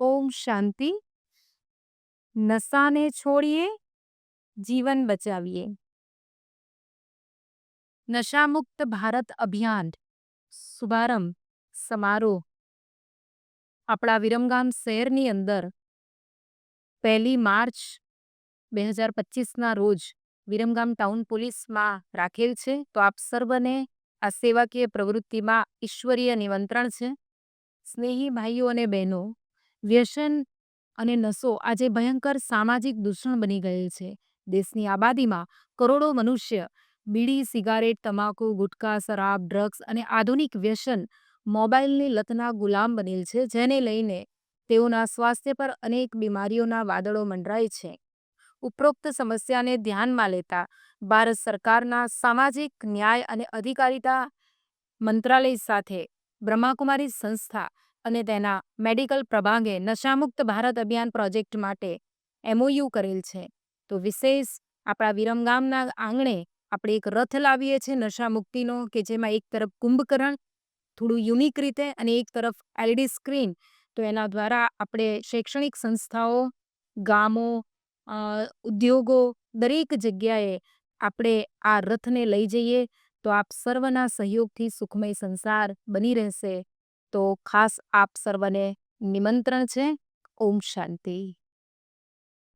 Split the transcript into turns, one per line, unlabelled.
ઓમ શાંતિ. નશાને છોડીએ, જીવન બચાવીએ. નશામુક્ત ભારત અભિયાન. શુભારંભ, સમારોહ. આપણા વિરમગામ શહેરની અંદર પહેલી માર્ચ બે હજાર પચીસના રોજ વિરમગામ ટાઉન પોલીસમાં રાખેલ છે. તો આપ સર્વને આ સેવાકીય પ્રવૃત્તિમાં ઈશ્વરીય નિમંત્રણ છે. સ્નેહી ભાઈઓ અને બહેનો વ્યસન અને નશો આજે ભયંકર સામાજિક દૂષણ બની ગયેલ છે. દેશની આબાદીમાં કરોડો મનુષ્ય બીડી, સિગારેટ, તમાકુ ગુટખા શરાબ, ડ્રગ્સ અને આધુનિક વ્યસન મોબાઈલની લતના ગુલામ બનેલ છે, જેને લઈને તેઓના સ્વાસ્થ્ય પર અનેક બીમારીઓના વાદળો મંડરાય છે. ઉપરોક્ત સમસ્યાને ધ્યાનમાં લેતા ભારત સરકારના સામાજિક ન્યાય અને અધિકારિતા મંત્રાલય સાથે બ્રહ્માકુમારી સંસ્થા અને તેના મેડિકલ પ્રભાગે નશામુક્ત ભારત અભિયાન પ્રોજેક્ટ માટે એમઓયુ કરેલ છે. તો વિશેષ આપણા વિરમગામના આંગણે આપણે એક રથ લાવીએ છીએ નશામુક્તિનો કે જેમાં એક તરફ કુંભકરણ થોડું યુનિક રીતે અને એક તરફ એલઈડી સ્ક્રીન. તો એના દ્વારા આપણે શૈક્ષણિક સંસ્થાઓ, ગામો ઉદ્યોગો દરેક જગ્યાએ આપણે આ રથને લઈ જઈએ તો આપ સર્વના સહયોગથી સુખમય સંસાર બની રહેશે. તો ખાસ આપ સર્વને નિમંત્રણ છે. ઓમ શાંતિ.